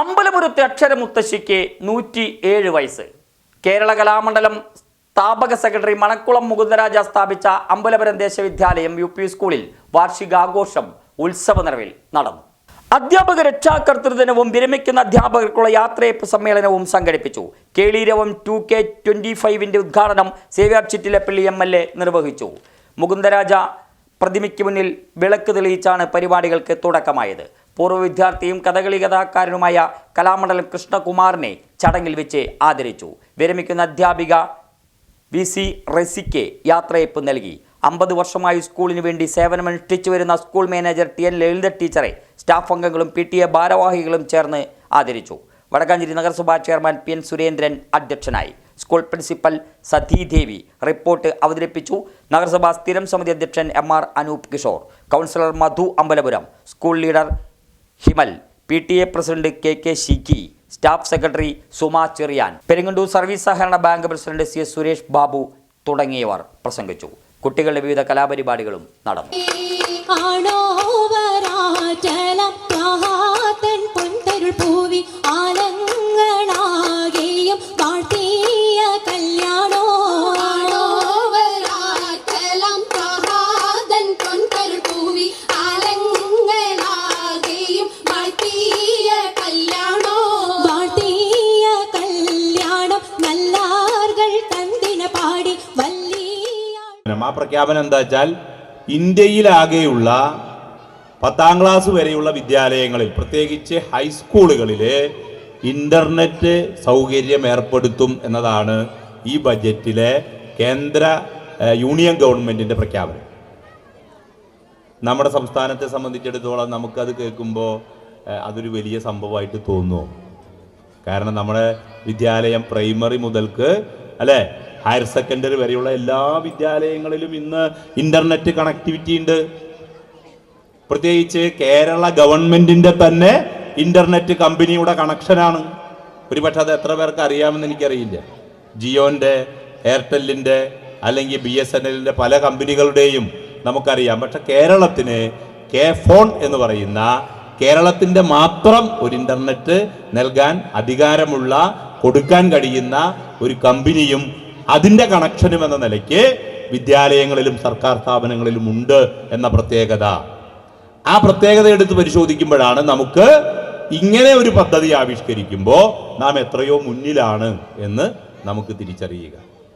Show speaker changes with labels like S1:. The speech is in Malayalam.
S1: അമ്പലപുരത്തെ അക്ഷരമുത്തശ്ശിക്ക് നൂറ്റി ഏഴ് വയസ്സ്. കേരള കലാമണ്ഡലം സ്ഥാപക സെക്രട്ടറി മണക്കുളം മുകുന്ദരാജ സ്ഥാപിച്ച അമ്പലപുരം ദേശവിദ്യാലയം യു പി സ്കൂളിൽ വാർഷികാഘോഷം ഉത്സവ നിറവിൽ നടന്നു. അധ്യാപക രക്ഷാകർതൃദിനവും വിരമിക്കുന്ന അധ്യാപകർക്കുള്ള യാത്രയപ്പ് സമ്മേളനവും സംഘടിപ്പിച്ചു. കേളീരവം ടു കെ ട്വന്റി ഫൈവിന്റെ ഉദ്ഘാടനം Xavier Chittilappilly M L A Mukundaraja. Mukundaraja പ്രതിമയ്ക്ക് മുന്നിൽ വിളക്ക് തെളിയിച്ചാണ് പരിപാടികൾക്ക് തുടക്കമായത്. പൂർവ വിദ്യാർത്ഥിയും കഥകളി കഥാകാരനുമായ കലാമണ്ഡലം കൃഷ്ണകുമാറിനെ ചടങ്ങിൽ വെച്ച് ആദരിച്ചു. വിരമിക്കുന്ന അധ്യാപിക വി സി റെസിക്ക് യാത്രയപ്പ് നൽകി. അമ്പത് വർഷമായി സ്കൂളിന് വേണ്ടി സേവനമനുഷ്ഠിച്ചു വരുന്ന school manager T N Lalitha ടീച്ചറെ സ്റ്റാഫ് അംഗങ്ങളും പി ടി എ ഭാരവാഹികളും ചേർന്ന് ആദരിച്ചു. വടക്കാഞ്ചേരി നഗരസഭാ ചെയർമാൻ പി എൻ സുരേന്ദ്രൻ അധ്യക്ഷനായി. സ്കൂൾ പ്രിൻസിപ്പൽ സതീദേവി റിപ്പോർട്ട് അവതരിപ്പിച്ചു. നഗരസഭാ സ്ഥിരം സമിതി അധ്യക്ഷൻ M R Anoop Kishore. Councillor Madhu Ambalapuram. School leader Himal P T A president K K Shikki staff secretary Suma Cherian Peringandoor service സഹകരണ bank president C S Suresh Babu തുടങ്ങിയവർ പ്രസംഗിച്ചു. കുട്ടികളുടെ വിവിധ കലാപരിപാടികളും നടന്നു.
S2: പൂവി
S3: ആ പ്രഖ്യാപനം എന്താ വെച്ചാൽ ഇന്ത്യയിലാകെയുള്ള പത്താം ക്ലാസ് വരെയുള്ള വിദ്യാലയങ്ങളിൽ പ്രത്യേകിച്ച് ഹൈസ്കൂളുകളിൽ ഇന്റർനെറ്റ് സൗകര്യം ഏർപ്പെടുത്തും എന്നതാണ് ഈ ബജറ്റിലെ കേന്ദ്ര യൂണിയൻ ഗവൺമെന്റിന്റെ പ്രഖ്യാപനം. നമ്മുടെ സംസ്ഥാനത്തെ സംബന്ധിച്ചിടത്തോളം നമുക്കത് കേൾക്കുമ്പോൾ അതൊരു വലിയ സംഭവമായിട്ട് തോന്നുമോ കാരണം നമ്മുടെ വിദ്യാലയം പ്രൈമറി മുതൽക്ക് അല്ലെ? ഹയർ സെക്കൻഡറി വരെയുള്ള എല്ലാ വിദ്യാലയങ്ങളിലും ഇന്ന് ഇന്റർനെറ്റ് കണക്ടിവിറ്റി ഉണ്ട്. പ്രത്യേകിച്ച് കേരള ഗവൺമെന്റിന്റെ തന്നെ ഇന്റർനെറ്റ് കമ്പനിയുടെ കണക്ഷനാണ്. ഒരുപക്ഷെ അത് എത്ര പേർക്ക് അറിയാമെന്ന് എനിക്കറിയില്ല. ജിയോന്റെ എയർടെല്ലിന്റെ അല്ലെങ്കിൽ ബി എസ് എൻ എല്ലിന്റെ പല കമ്പനികളുടെയും നമുക്കറിയാം. പക്ഷെ കേരളത്തിന് കെ ഫോൺ എന്ന് പറയുന്ന കേരളത്തിന്റെ മാത്രം ഒരു ഇന്റർനെറ്റ് നൽകാൻ അധികാരമുള്ള കൊടുക്കാൻ കഴിയുന്ന ഒരു കമ്പനിയും അതിന്റെ കണക്ഷനും എന്ന നിലയ്ക്ക് വിദ്യാലയങ്ങളിലും സർക്കാർ സ്ഥാപനങ്ങളിലും ഉണ്ട് എന്ന പ്രത്യേകത. ആ പ്രത്യേകത എടുത്ത് പരിശോധിക്കുമ്പോഴാണ് നമുക്ക് ഇങ്ങനെ ഒരു പദ്ധതി ആവിഷ്കരിക്കുമ്പോൾ നാം എത്രയോ മുന്നിലാണ് എന്ന് നമുക്ക് തിരിച്ചറിയുക.